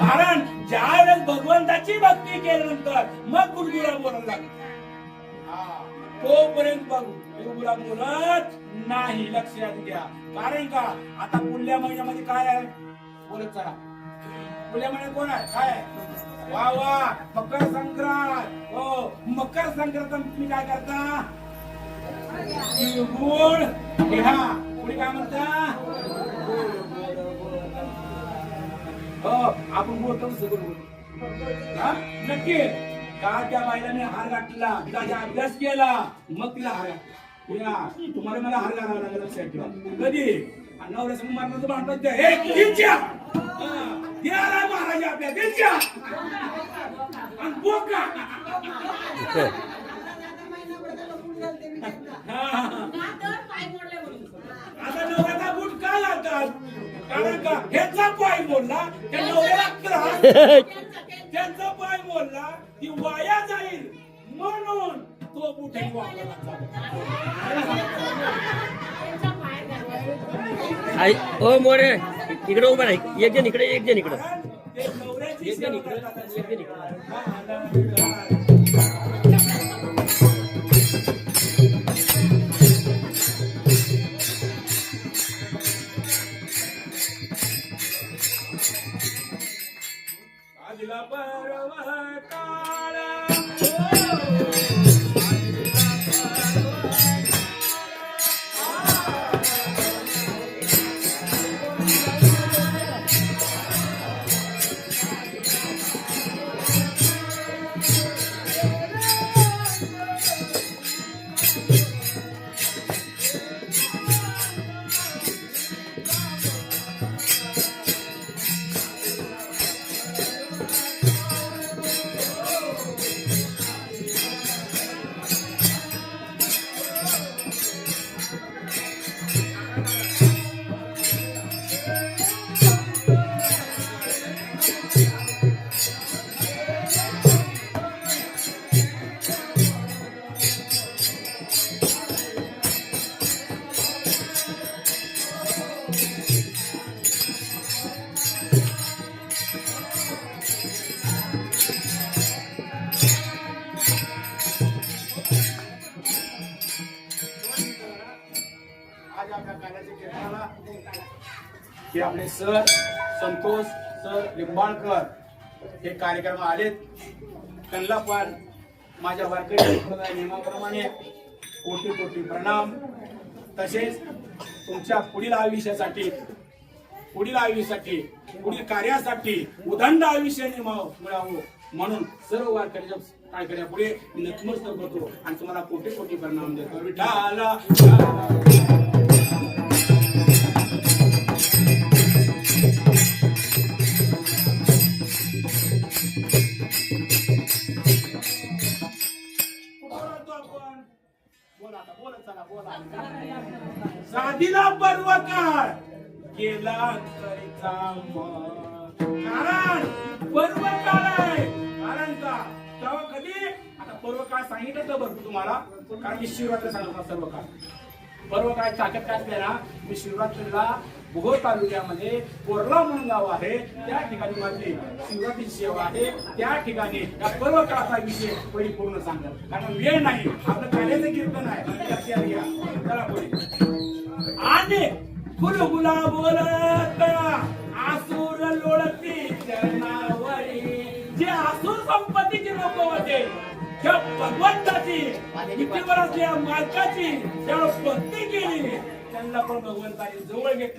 कारण ज्या वेळेस भगवंताची भक्ती केल्यानंतर मग गुरगुरा बोलायला लागतो तोपर्यंत बघ गुरुगुरा बोलत नाही लक्षात घ्या कारण का? आता पुढल्या महिन्यामध्ये काय आहे? बोलत चला. पुढल्या महिन्यात कोण आहे? काय आहे? वा वा. मकर संक्रांत. हो मकर संक्रांत तुम्ही काय करता? तिळगुळ. घ्या पुढे काय म्हणता? हो आपण बोलतो सगळं हा? नक्की. का त्या बाईलाने हार घातला तिचा अभ्यास केला मग तिला हार या तुम्हाला मला हार घालावा लागेल लक्षात ठेवा कधी? आणि नवऱ्या समोर मारण्याचं भांडण ते हे दिलच्या! द्याला महाराजा आपल्या दिलच्या! आणि बोका! हा, हा, हा. आता नवऱ्याचा बूट का घालतात कारण का? ह्याचा पाय मोडला त्या नवऱ्याला त्रास त्यांचा पाय मोडला. ती वाया जाईल म्हणून तो आई ओ मोरे इकडे उभा नाही एक जण इकडे एक जण इकडे. एक जण इकडे. एक जण इकडे. हा, हा, हा. आदिला परवा काळ आज आपल्या कार्याच्या केंद्राला हे आपले सर संतोष सर लिंबाळकर हे कार्यक्रम आलेत. त्यांना पण माझ्या वारकरी संप्रदाय नियमाप्रमाणे कोटी कोटी प्रणाम. तसेच तुमच्या पुढील आयुष्यासाठी पुढील आयुष्यासाठी पुढील कार्यासाठी उदंड आयुष्य मिळावं म्हणून सर्व वारकऱ्याच्या कार्यक्रम पुढे मी नतमस्तक होतो आणि तुम्हाला कोटी कोटी परिणाम देतो. विठाला बोला आता बोलत चला बोला. साधीला पर्व काळ केला अंतरीचा मत. कारण पर्व काळ आहे. कारण का? तेव्हा कधी? आता पर्व काळ सांगितलं तर भरपूर तुम्हाला. कारण की शिवरात्र सांगतो सर्व काळ. पर्व काय? ताकद काय असते मी शिवरात्रीला भोर तालुक्यामध्ये कोरला म्हणून गाव आहे. त्या ठिकाणी माझी शिवरात्रीची सेवा आहे. त्या ठिकाणी या पर्व काळाचा विषय परिपूर्ण सांगतात कारण वेळ नाही. आपलं कार्याचं कीर्तन आहे. लक्षात घ्या. चला पुढे. आणि गुलगुला बोलत आसूर लोळती चरणावरी. जे आसूर संपत्तीचे लोक होते त्या भगवंताची इतिवर असलेल्या मालकाची त्याला भक्ती केली. त्यांना पण भगवंताने जवळ घेतलं.